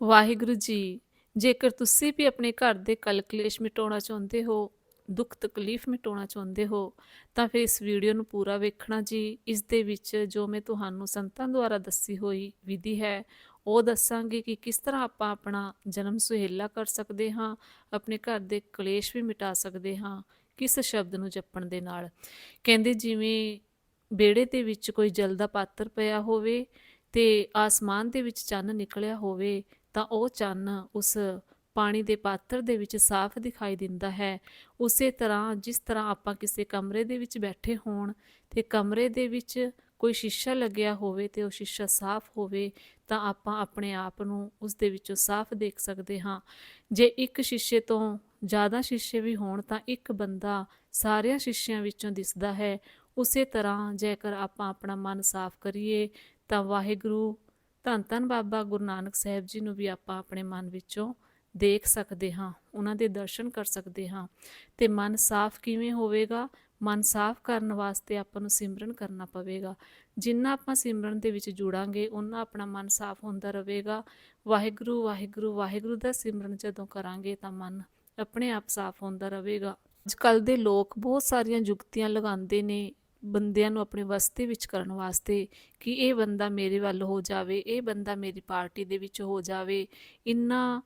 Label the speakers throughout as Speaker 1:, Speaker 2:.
Speaker 1: ਵਾਹਿਗੁਰੂ ਜੀ, ਜੇਕਰ ਤੁਸੀਂ ਵੀ ਆਪਣੇ ਘਰ ਦੇ ਕਲ ਕਲੇਸ਼ ਮਿਟਾਉਣਾ ਚਾਹੁੰਦੇ ਹੋ, ਦੁੱਖ ਤਕਲੀਫ ਮਿਟਾਉਣਾ ਚਾਹੁੰਦੇ ਹੋ, ਤਾਂ ਫਿਰ ਇਸ ਵੀਡੀਓ ਨੂੰ ਪੂਰਾ ਵੇਖਣਾ ਜੀ। ਇਸ ਦੇ ਵਿੱਚ ਜੋ ਮੈਂ ਤੁਹਾਨੂੰ ਸੰਤਾਂ ਦੁਆਰਾ ਦੱਸੀ ਹੋਈ ਵਿਧੀ ਹੈ, ਉਹ ਦੱਸਾਂਗੇ ਕਿ ਕਿਸ ਤਰ੍ਹਾਂ ਆਪਾਂ ਆਪਣਾ ਜਨਮ ਸੁਹੇਲਾ ਕਰ ਸਕਦੇ ਹਾਂ, ਆਪਣੇ ਘਰ ਦੇ ਕਲੇਸ਼ ਵੀ ਮਿਟਾ ਸਕਦੇ ਹਾਂ, ਕਿਸ ਸ਼ਬਦ ਨੂੰ ਜਪਣ ਦੇ ਨਾਲ। ਕਹਿੰਦੇ ਜਿਵੇਂ ਬੇੜੇ ਦੇ ਵਿੱਚ ਕੋਈ ਜਲ ਦਾ ਪਾਤਰ ਪਿਆ ਹੋਵੇ ਤੇ ਆਸਮਾਨ ਦੇ ਵਿੱਚ ਚੰਨ ਨਿਕਲਿਆ ਹੋਵੇ ਤਾਂ ਉਹ ਚੰਨ ਉਸ ਪਾਣੀ ਦੇ ਪਾਤਰ ਦੇ ਵਿੱਚ ਸਾਫ਼ ਦਿਖਾਈ ਦਿੰਦਾ ਹੈ। ਉਸੇ ਤਰ੍ਹਾਂ ਜਿਸ ਤਰ੍ਹਾਂ ਆਪਾਂ ਕਿਸੇ ਕਮਰੇ ਦੇ ਵਿੱਚ ਬੈਠੇ ਹੋਣ ਤੇ ਕਮਰੇ ਦੇ ਵਿੱਚ ਕੋਈ ਸ਼ੀਸ਼ਾ ਲੱਗਿਆ ਹੋਵੇ ਤੇ ਉਹ ਸ਼ੀਸ਼ਾ ਸਾਫ਼ ਹੋਵੇ ਤਾਂ ਆਪਾਂ ਆਪਣੇ ਆਪ ਨੂੰ ਉਸ ਦੇ ਵਿੱਚੋਂ ਸਾਫ਼ ਦੇਖ ਸਕਦੇ ਹਾਂ। ਜੇ ਇੱਕ ਸ਼ੀਸ਼ੇ ਤੋਂ ਜ਼ਿਆਦਾ ਸ਼ੀਸ਼ੇ ਵੀ ਹੋਣ ਤਾਂ ਇੱਕ ਬੰਦਾ ਸਾਰਿਆਂ ਸ਼ੀਸ਼ਿਆਂ ਵਿੱਚੋਂ ਦਿਸਦਾ ਹੈ। ਉਸੇ ਤਰ੍ਹਾਂ ਜੇਕਰ ਆਪਾਂ ਆਪਣਾ ਮਨ ਸਾਫ਼ ਕਰੀਏ ਤਾਂ ਵਾਹਿਗੁਰੂ ਧੰਨ ਧੰਨ ਬਾਬਾ ਗੁਰੂ ਨਾਨਕ ਸਾਹਿਬ ਜੀ ਨੂੰ ਵੀ ਆਪਾਂ ਆਪਣੇ ਮਨ ਵਿੱਚੋਂ ਦੇਖ ਸਕਦੇ ਹਾਂ, ਉਹਨਾਂ ਦੇ ਦਰਸ਼ਨ ਕਰ ਸਕਦੇ ਹਾਂ ਤੇ ਮਨ ਸਾਫ਼ ਕਿਵੇਂ ਹੋਵੇਗਾ, ਮਨ ਸਾਫ਼ ਕਰਨ ਵਾਸਤੇ ਆਪਾਂ ਨੂੰ ਸਿਮਰਨ ਕਰਨਾ ਪਵੇਗਾ। ਜਿੰਨਾ ਆਪਾਂ ਸਿਮਰਨ ਦੇ ਵਿੱਚ ਜੁੜਾਂਗੇ ਉਹਨਾਂ ਆਪਣਾ ਮਨ ਸਾਫ਼ ਹੁੰਦਾ ਰਹੇਗਾ। ਵਾਹਿਗੁਰੂ ਵਾਹਿਗੁਰੂ ਵਾਹਿਗੁਰੂ ਦਾ ਸਿਮਰਨ ਜਦੋਂ ਕਰਾਂਗੇ ਤਾਂ ਮਨ ਆਪਣੇ ਆਪ ਸਾਫ਼ ਹੁੰਦਾ ਰਹੇਗਾ। ਅੱਜ ਕੱਲ ਦੇ ਲੋਕ ਬਹੁਤ ਸਾਰੀਆਂ ਯੁਕਤੀਆਂ ਲਗਾਉਂਦੇ ਨੇ ਬੰਦਿਆਂ ਨੂੰ ਆਪਣੇ ਵਸਤੇ ਵਿੱਚ ਕਰਨ ਵਾਸਤੇ ਕਿ ਇਹ ਬੰਦਾ ਮੇਰੇ ਵੱਲ ਹੋ ਜਾਵੇ, ਇਹ ਬੰਦਾ ਮੇਰੀ ਪਾਰਟੀ ਦੇ ਵਿੱਚ ਹੋ ਜਾਵੇ। ਇੰਨਾ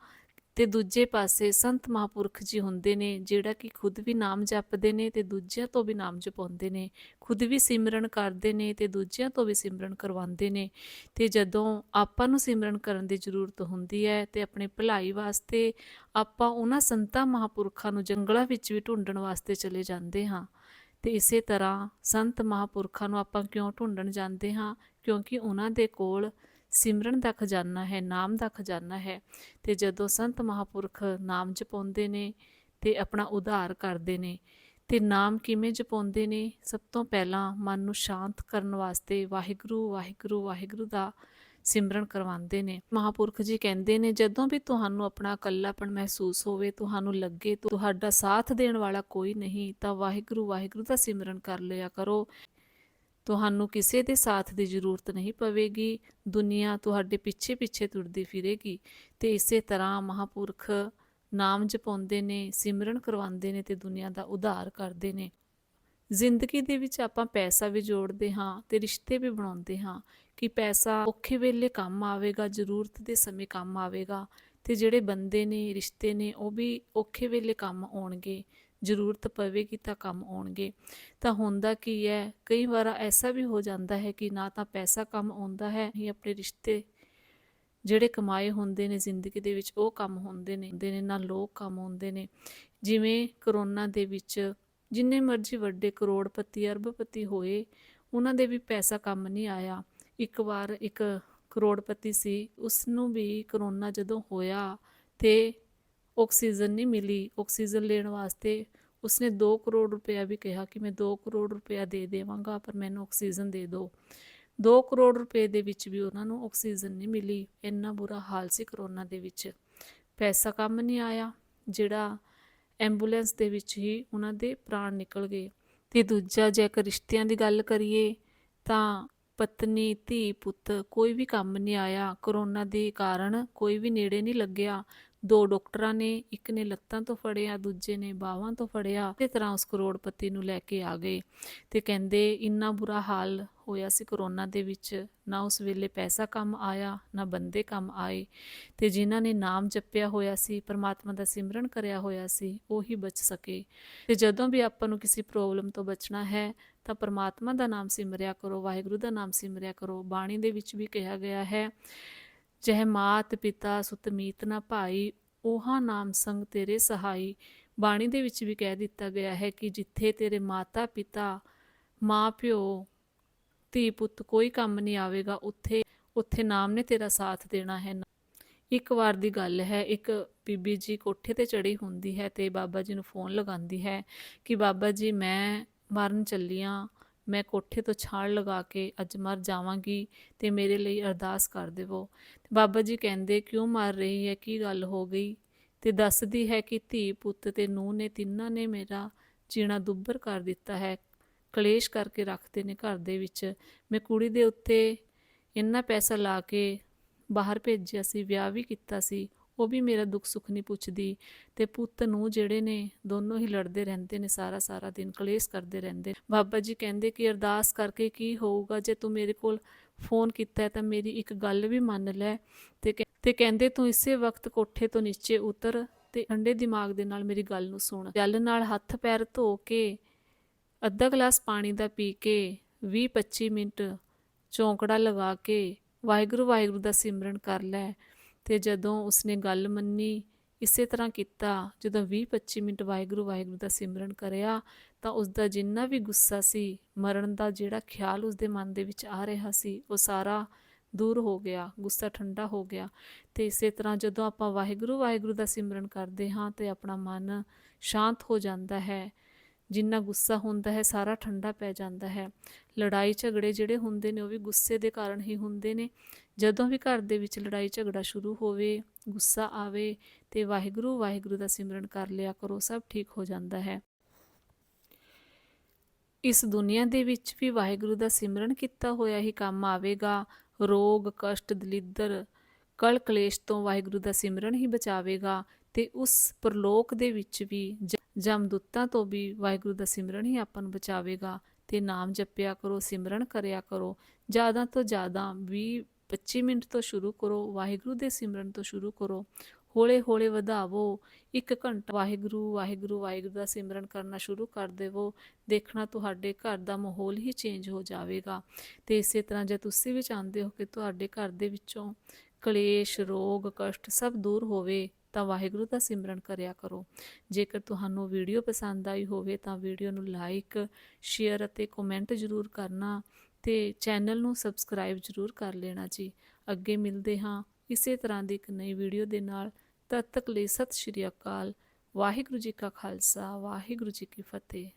Speaker 1: ਤੇ ਦੂਜੇ ਪਾਸੇ ਸੰਤ ਮਹਾਂਪੁਰਖ ਜੀ ਹੁੰਦੇ ਨੇ, ਜਿਹੜਾ ਕਿ ਖੁਦ ਵੀ ਨਾਮ ਜਪਦੇ ਨੇ ਤੇ ਦੂਜਿਆਂ ਤੋਂ ਵੀ ਨਾਮ ਜਪਾਉਂਦੇ ਨੇ। ਖੁਦ ਵੀ ਸਿਮਰਨ ਕਰਦੇ ਨੇ ਤੇ ਦੂਜਿਆਂ ਤੋਂ ਵੀ ਸਿਮਰਨ ਕਰਵਾਉਂਦੇ ਨੇ। ਤੇ ਜਦੋਂ ਆਪਾਂ ਨੂੰ ਸਿਮਰਨ ਕਰਨ ਦੀ ਜ਼ਰੂਰਤ ਹੁੰਦੀ ਹੈ ਤੇ ਆਪਣੇ ਭਲਾਈ ਵਾਸਤੇ ਆਪਾਂ ਉਹਨਾਂ ਸੰਤਾਂ ਮਹਾਂਪੁਰਖਾਂ ਨੂੰ ਜੰਗਲਾਂ ਵਿੱਚ ਵੀ ਢੂੰਡਣ ਵਾਸਤੇ ਚਲੇ ਜਾਂਦੇ ਹਾਂ। ਤੇ ਇਸੇ ਤਰ੍ਹਾਂ ਸੰਤ ਮਹਾਂਪੁਰਖਾਂ ਨੂੰ ਆਪਾਂ ਕਿਉਂ ਢੂੰਡਣ ਜਾਂਦੇ ਹਾਂ? ਕਿਉਂਕਿ ਉਹਨਾਂ ਦੇ ਕੋਲ ਸਿਮਰਨ ਦਾ ਖਜ਼ਾਨਾ ਹੈ, ਨਾਮ ਦਾ ਖਜ਼ਾਨਾ ਹੈ। ਤੇ ਜਦੋਂ ਸੰਤ ਮਹਾਂਪੁਰਖ ਨਾਮ ਜਪਾਉਂਦੇ ਨੇ ਤੇ ਆਪਣਾ ਉਧਾਰ ਕਰਦੇ ਨੇ, ਤੇ ਨਾਮ ਕਿਵੇਂ ਜਪਾਉਂਦੇ ਨੇ? ਸਭ ਤੋਂ ਪਹਿਲਾਂ ਮਨ ਨੂੰ ਸ਼ਾਂਤ ਕਰਨ ਵਾਸਤੇ ਵਾਹਿਗੁਰੂ ਵਾਹਿਗੁਰੂ ਵਾਹਿਗੁਰੂ ਦਾ ਸਿਮਰਨ ਕਰਵਾਉਂਦੇ ਨੇ। ਮਹਾਪੁਰਖ ਜੀ ਕਹਿੰਦੇ ਨੇ, ਜਦੋਂ ਵੀ ਤੁਹਾਨੂੰ ਆਪਣਾ ਇਕੱਲਾਪਣ ਮਹਿਸੂਸ ਹੋਵੇ, ਤੁਹਾਨੂੰ ਲੱਗੇ ਤੁਹਾਡਾ ਸਾਥ ਦੇਣ ਵਾਲਾ ਕੋਈ ਨਹੀਂ, ਤਾਂ ਵਾਹਿਗੁਰੂ ਵਾਹਿਗੁਰੂ ਦਾ ਸਿਮਰਨ ਕਰ ਲਿਆ ਕਰੋ। ਤੁਹਾਨੂੰ ਕਿਸੇ ਦੇ ਸਾਥ ਦੀ ਜ਼ਰੂਰਤ ਨਹੀਂ ਪਵੇਗੀ। ਦੁਨੀਆ ਤੁਹਾਡੇ ਪਿੱਛੇ ਪਿੱਛੇ ਤੁਰਦੀ ਫਿਰੇਗੀ ਤੇ ਇਸੇ ਤਰ੍ਹਾਂ ਮਹਾਪੁਰਖ ਨਾਮ ਜਪਾਉਂਦੇ ਨੇ, ਸਿਮਰਨ ਕਰਵਾਉਂਦੇ ਨੇ ਤੇ ਦੁਨੀਆ ਦਾ ਉਧਾਰ ਕਰਦੇ ਨੇ। ਜ਼ਿੰਦਗੀ ਦੇ ਵਿੱਚ ਆਪਾਂ ਪੈਸਾ ਵੀ ਜੋੜਦੇ ਹਾਂ ਤੇ ਰਿਸ਼ਤੇ ਵੀ ਬਣਾਉਂਦੇ ਹਾਂ ਕਿ ਪੈਸਾ ਔਖੇ ਵੇਲੇ ਕੰਮ ਆਵੇਗਾ, ਜ਼ਰੂਰਤ ਦੇ ਸਮੇਂ ਕੰਮ ਆਵੇਗਾ ਤੇ ਜਿਹੜੇ ਬੰਦੇ ਨੇ, ਰਿਸ਼ਤੇ ਨੇ ਉਹ ਵੀ ਔਖੇ ਵੇਲੇ ਕੰਮ ਆਉਣਗੇ, ਜ਼ਰੂਰਤ ਪਵੇਗੀ ਤਾਂ ਕੰਮ ਆਉਣਗੇ। ਤਾਂ ਹੁੰਦਾ ਕੀ ਹੈ, ਕਈ ਵਾਰ ਐਸਾ ਵੀ ਹੋ ਜਾਂਦਾ ਹੈ ਕਿ ਨਾ ਤਾਂ ਪੈਸਾ ਕੰਮ ਆਉਂਦਾ ਹੈ ਹੀ ਆਪਣੇ ਰਿਸ਼ਤੇ ਜਿਹੜੇ ਕਮਾਏ ਹੁੰਦੇ ਨੇ ਜ਼ਿੰਦਗੀ ਦੇ ਵਿੱਚ ਉਹ ਕੰਮ ਹੁੰਦੇ ਨੇ ਹੁੰਦੇ ਨੇ ਨਾ ਲੋਕ ਕੰਮ ਹੁੰਦੇ ਨੇ। ਜਿਵੇਂ ਕਰੋਨਾ ਦੇ ਵਿੱਚ ਜਿੰਨੇ ਮਰਜ਼ੀ ਵੱਡੇ ਕਰੋੜਪਤੀ, ਅਰਬਪਤੀ ਹੋਏ, ਉਹਨਾਂ ਦੇ ਵੀ ਪੈਸਾ ਕੰਮ ਨਹੀਂ ਆਇਆ। ਇੱਕ ਵਾਰ ਇੱਕ ਕਰੋੜਪਤੀ ਸੀ ਉਸ ਨੂੰ ਵੀ ਕਰੋਨਾ ਜਦੋਂ ਹੋਇਆ ਤੇ ਆਕਸੀਜਨ ਨਹੀਂ ਮਿਲੀ। ਆਕਸੀਜਨ ਲੈਣ ਵਾਸਤੇ ਉਸਨੇ 2 ਕਰੋੜ ਰੁਪਇਆ ਵੀ ਕਿਹਾ ਕਿ ਮੈਂ 2 ਕਰੋੜ ਰੁਪਇਆ ਦੇ ਦੇਵਾਂਗਾ, ਪਰ ਮੈਨੂੰ ਆਕਸੀਜਨ ਦੇ ਦਿਓ। 2 ਕਰੋੜ ਰੁਪਏ ਦੇ ਵਿੱਚ ਵੀ ਉਹਨਾਂ ਨੂੰ ਆਕਸੀਜਨ ਨਹੀਂ ਮਿਲੀ। ਇੰਨਾ ਬੁਰਾ ਹਾਲ ਸੀ ਕਰੋਨਾ ਦੇ ਵਿੱਚ। ਪੈਸਾ ਕੰਮ ਨਹੀਂ ਆਇਆ, ਜਿਹੜਾ ਐਂਬੂਲੈਂਸ ਦੇ ਵਿੱਚ ਹੀ ਉਹਨਾਂ ਦੇ ਪ੍ਰਾਣ ਨਿਕਲ ਗਏ। ਤੇ ਦੂਜਾ ਜੇਕਰ ਰਿਸ਼ਤਿਆਂ ਦੀ ਗੱਲ ਕਰੀਏ, ਤਾਂ ਪਤਨੀ, ਧੀ, ਪੁੱਤ ਕੋਈ ਵੀ ਕੰਮ ਨਹੀਂ ਆਇਆ। ਕਰੋਨਾ ਦੇ ਕਾਰਨ ਕੋਈ ਵੀ ਨੇੜੇ ਨਹੀਂ ਲੱਗਿਆ। ਦੋ ਡਾਕਟਰਾਂ ਨੇ, ਇੱਕ ਨੇ ਲੱਤਾਂ ਤੋਂ ਫੜਿਆ, ਦੂਜੇ ਨੇ ਬਾਹਾਂ ਤੋਂ ਫੜਿਆ ਤੇ ਤਰ੍ਹਾਂ ਉਸ ਕਰੋੜਪਤੀ ਨੂੰ ਲੈ ਕੇ ਆ ਗਏ ਤੇ ਕਹਿੰਦੇ ਇੰਨਾ ਬੁਰਾ ਹਾਲ ਹੋਇਆ ਸੀ ਕਰੋਨਾ ਦੇ ਵਿੱਚ, ਨਾ ਉਸ ਵੇਲੇ ਪੈਸਾ ਕੰਮ ਆਇਆ, ਨਾ ਬੰਦੇ ਕੰਮ ਆਏ ਤੇ ਜਿਨ੍ਹਾਂ ਨੇ ਨਾਮ ਜਪਿਆ ਹੋਇਆ ਸੀ, ਪਰਮਾਤਮਾ ਦਾ ਸਿਮਰਨ ਕਰਿਆ ਹੋਇਆ ਸੀ, ਉਹੀ ਬਚ ਸਕੇ। ਤੇ ਜਦੋਂ ਵੀ ਆਪਾਂ ਨੂੰ ਕਿਸੇ ਪ੍ਰੋਬਲਮ ਤੋਂ ਬਚਣਾ ਹੈ, ਤਾਂ ਪਰਮਾਤਮਾ ਦਾ ਨਾਮ ਸਿਮਰਿਆ ਕਰੋ, ਵਾਹਿਗੁਰੂ ਦਾ ਨਾਮ ਸਿਮਰਿਆ ਕਰੋ। ਬਾਣੀ ਦੇ ਵਿੱਚ ਵੀ ਕਿਹਾ ਗਿਆ ਹੈ ਜਹ ਮਾਤ ਪਿਤਾ ਸੁਤ ਮੀਤ ਨਾ ਭਾਈ 오ਹਾ ਨਾਮ ਸੰਗ ਤੇਰੇ ਸਹਾਈ। ਬਾਣੀ ਦੇ ਵਿੱਚ ਵੀ ਕਹਿ ਦਿੱਤਾ ਗਿਆ ਹੈ ਕਿ ਜਿੱਥੇ ਤੇਰੇ ਮਾਤਾ ਪਿਤਾ, ਮਾਂ ਪਿਓ, ਧੀ ਪੁੱਤ ਕੋਈ ਕੰਮ ਨਹੀਂ ਆਵੇਗਾ, ਉੱਥੇ ਉੱਥੇ ਨਾਮ ਨੇ ਤੇਰਾ ਸਾਥ ਦੇਣਾ ਹੈ। ਇੱਕ ਵਾਰ ਦੀ ਗੱਲ ਹੈ, ਇੱਕ ਬੀਬੀ ਜੀ ਕੋਠੇ ਤੇ ਚੜੀ ਹੁੰਦੀ ਹੈ ਤੇ ਬਾਬਾ ਜੀ ਨੂੰ ਫੋਨ ਲਗਾਉਂਦੀ ਹੈ ਕਿ ਬਾਬਾ ਜੀ ਮੈਂ ਮਰਨ ਚੱਲੀ ਚੱਲੀਆਂ ਮੈਂ ਕੋਠੇ ਤੋਂ ਛਾਲ ਲਗਾ ਕੇ ਅੱਜ ਮਰ ਜਾਵਾਂਗੀ ਤੇ ਮੇਰੇ ਲਈ ਅਰਦਾਸ ਕਰ ਦੇਵੋ। ਤੇ ਬਾਬਾ ਜੀ ਕਹਿੰਦੇ, ਕਿਉਂ ਮਰ ਰਹੀ ਹੈ? ਕੀ ਗੱਲ ਹੋ ਗਈ? ਤੇ ਦੱਸਦੀ ਹੈ ਕਿ ਧੀ ਪੁੱਤ ਤੇ ਨੂੰਹ ਨੇ ਤਿੰਨਾਂ ਨੇ ਮੇਰਾ ਜੀਣਾ ਦੁੱਬਰ ਕਰ ਦਿੱਤਾ ਹੈ। ਕਲੇਸ਼ ਕਰਕੇ ਰੱਖਦੇ ਨੇ ਘਰ ਦੇ ਵਿੱਚ। ਮੈਂ ਕੁੜੀ ਦੇ ਉੱਤੇ ਇੰਨਾ ਪੈਸਾ ਲਾ ਕੇ ਬਾਹਰ ਭੇਜਿਆ ਸੀ, ਵਿਆਹ ਵੀ ਕੀਤਾ ਸੀ। ਉਹ ਵੀ ਮੇਰਾ ਦੁੱਖ ਸੁੱਖ ਨਹੀਂ ਪੁੱਛਦੀ ਤੇ ਪੁੱਤ ਨੂੰ ਜਿਹੜੇ ਨੇ ਦੋਨੋਂ ਹੀ ਲੜਦੇ ਰਹਿੰਦੇ ਨੇ, ਸਾਰਾ ਸਾਰਾ ਦਿਨ ਕਲੇਸ਼ ਕਰਦੇ ਰਹਿੰਦੇ ਬਾਬਾ ਜੀ ਕਹਿੰਦੇ ਕਿ ਅਰਦਾਸ ਕਰਕੇ ਕੀ ਹੋਊਗਾ, ਜੇ ਤੂੰ ਮੇਰੇ ਕੋਲ ਫੋਨ ਕੀਤਾ ਤਾਂ ਮੇਰੀ ਇੱਕ ਗੱਲ ਵੀ ਮੰਨ ਲੈ ਤੇ ਤੇ ਕਹਿੰਦੇ ਤੂੰ ਇਸੇ ਵਕਤ ਕੋਠੇ ਤੋਂ ਨੀਚੇ ਉਤਰ ਤੇ ਅੰਡੇ ਦਿਮਾਗ ਦੇ ਨਾਲ ਮੇਰੀ ਗੱਲ ਨੂੰ ਸੁਣ। ਜਲ ਨਾਲ ਹੱਥ ਪੈਰ ਧੋ ਕੇ, ਅੱਧਾ ਗਲਾਸ ਪਾਣੀ ਦਾ ਪੀ ਕੇ 20-25 ਮਿੰਟ ਚੌਂਕੜਾ ਲਗਾ ਕੇ, ਵਾਹਿਗੁਰੂ ਵਾਹਿਗੁਰੂ ਦਾ ਸਿਮਰਨ ਕਰ ਲੈ। ਤੇ ਜਦੋਂ ਉਸਨੇ ਗੱਲ ਮੰਨੀ, ਇਸੇ ਤਰ੍ਹਾਂ ਕੀਤਾ। ਜਦੋਂ 20-25 ਮਿੰਟ ਵਾਹਿਗੁਰੂ ਵਾਹਿਗੁਰੂ ਦਾ ਸਿਮਰਨ ਕਰਿਆ, ਤਾਂ ਉਸ ਦਾ ਜਿੰਨਾ ਵੀ ਗੁੱਸਾ ਸੀ, ਮਰਨ ਦਾ ਜਿਹੜਾ ਖਿਆਲ ਉਸ ਦੇ ਮਨ ਦੇ ਵਿੱਚ ਆ ਰਿਹਾ ਸੀ, ਉਹ ਸਾਰਾ ਦੂਰ ਹੋ ਗਿਆ, ਗੁੱਸਾ ਠੰਡਾ ਹੋ ਗਿਆ। ਤੇ ਇਸੇ ਤਰ੍ਹਾਂ ਜਦੋਂ ਆਪਾਂ ਵਾਹਿਗੁਰੂ ਵਾਹਿਗੁਰੂ ਦਾ ਸਿਮਰਨ ਕਰਦੇ ਹਾਂ, ਤੇ ਆਪਣਾ ਮਨ ਸ਼ਾਂਤ ਹੋ ਜਾਂਦਾ ਹੈ ਜਿੰਨਾ ਗੁੱਸਾ ਹੁੰਦਾ ਹੈ, ਸਾਰਾ ਠੰਡਾ ਪੈ ਜਾਂਦਾ ਹੈ। ਲੜਾਈ ਝਗੜੇ ਜਿਹੜੇ ਹੁੰਦੇ ਨੇ, ਉਹ ਵੀ ਗੁੱਸੇ ਦੇ ਕਾਰਨ ਹੀ ਹੁੰਦੇ ਨੇ। ਜਦੋਂ ਵੀ ਘਰ ਦੇ ਵਿੱਚ ਲੜਾਈ ਝਗੜਾ ਸ਼ੁਰੂ ਹੋਵੇ, ਗੁੱਸਾ ਆਵੇ ਤੇ ਵਾਹਿਗੁਰੂ ਵਾਹਿਗੁਰੂ ਦਾ ਸਿਮਰਨ ਕਰ ਲਿਆ ਕਰੋ, ਸਭ ਠੀਕ ਹੋ ਜਾਂਦਾ ਹੈ। ਇਸ ਦੁਨੀਆ ਦੇ ਵਿੱਚ ਵੀ ਵਾਹਿਗੁਰੂ ਦਾ ਸਿਮਰਨ ਕੀਤਾ ਹੋਇਆ ਹੀ ਕੰਮ ਆਵੇਗਾ। ਰੋਗ, ਕਸ਼ਟ, ਦਲਿੱਦਰ ਕਲ ਕਲੇਸ਼ ਤੋਂ ਵਾਹਿਗੁਰੂ ਦਾ ਸਿਮਰਨ ਹੀ ਬਚਾਵੇਗਾ। ਤੇ ਉਸ ਪ੍ਰਲੋਕ ਦੇ ਵਿੱਚ ਵੀ ਜ- ਜਮਦੂਤਾਂ ਤੋਂ ਵੀ ਵਾਹਿਗੁਰੂ ਦਾ ਸਿਮਰਨ ਹੀ ਆਪਾਂ ਨੂੰ ਬਚਾਵੇਗਾ। ਤੇ ਨਾਮ ਜਪਿਆ ਕਰੋ, ਸਿਮਰਨ ਕਰਿਆ ਕਰੋ। ਜ਼ਿਆਦਾ ਤੋਂ ਜ਼ਿਆਦਾ 20 25 ਮਿੰਟ ਤੋਂ ਸ਼ੁਰੂ ਕਰੋ, ਵਾਹਿਗੁਰੂ ਦੇ ਸਿਮਰਨ ਤੋਂ ਸ਼ੁਰੂ ਕਰੋ। ਹੌਲੇ ਹੌਲੇ ਵਧਾਵੋ। ਇੱਕ ਘੰਟਾ ਵਾਹਿਗੁਰੂ ਵਾਹਿਗੁਰੂ ਵਾਹਿਗੁਰੂ ਦਾ ਸਿਮਰਨ ਕਰਨਾ ਸ਼ੁਰੂ ਕਰ ਦੇਵੋ। ਦੇਖਣਾ ਤੁਹਾਡੇ ਘਰ ਦਾ ਮਾਹੌਲ ਹੀ ਚੇਂਜ ਹੋ ਜਾਵੇਗਾ। ਤੇ ਇਸੇ ਤਰ੍ਹਾਂ ਜੇ ਤੁਸੀਂ ਵੀ ਚਾਹੁੰਦੇ ਹੋ ਕਿ ਤੁਹਾਡੇ ਘਰ ਦੇ ਵਿੱਚੋਂ ਕਲੇਸ਼, ਰੋਗ, ਕਸ਼ਟ ਸਭ ਦੂਰ ਹੋਵੇ ਤਾਂ ਵਾਹਿਗੁਰੂ ਦਾ ਸਿਮਰਨ ਕਰਿਆ ਕਰੋ। ਜੇਕਰ ਤੁਹਾਨੂੰ ਵੀਡੀਓ ਪਸੰਦ ਆਈ ਹੋਵੇ ਤਾਂ ਵੀਡੀਓ ਨੂੰ ਲਾਈਕ ਸ਼ੇਅਰ ਅਤੇ ਕਮੈਂਟ ਜ਼ਰੂਰ ਕਰਨਾ ਤੇ ਚੈਨਲ ਨੂੰ ਸਬਸਕ੍ਰਾਈਬ ਜ਼ਰੂਰ ਕਰ ਲੈਣਾ ਜੀ। ਅੱਗੇ ਮਿਲਦੇ ਹਾਂ ਇਸੇ ਤਰ੍ਹਾਂ ਦੀ ਇੱਕ ਨਈ ਵੀਡੀਓ ਦੇ ਨਾਲ। ਤਦ ਤੱਕ ਲਈ ਸਤਿ ਸ਼੍ਰੀ ਅਕਾਲ। ਵਾਹਿਗੁਰੂ ਜੀ ਕਾ ਖਾਲਸਾ, ਵਾਹਿਗੁਰੂ ਜੀ ਕੀ ਫਤਿਹ।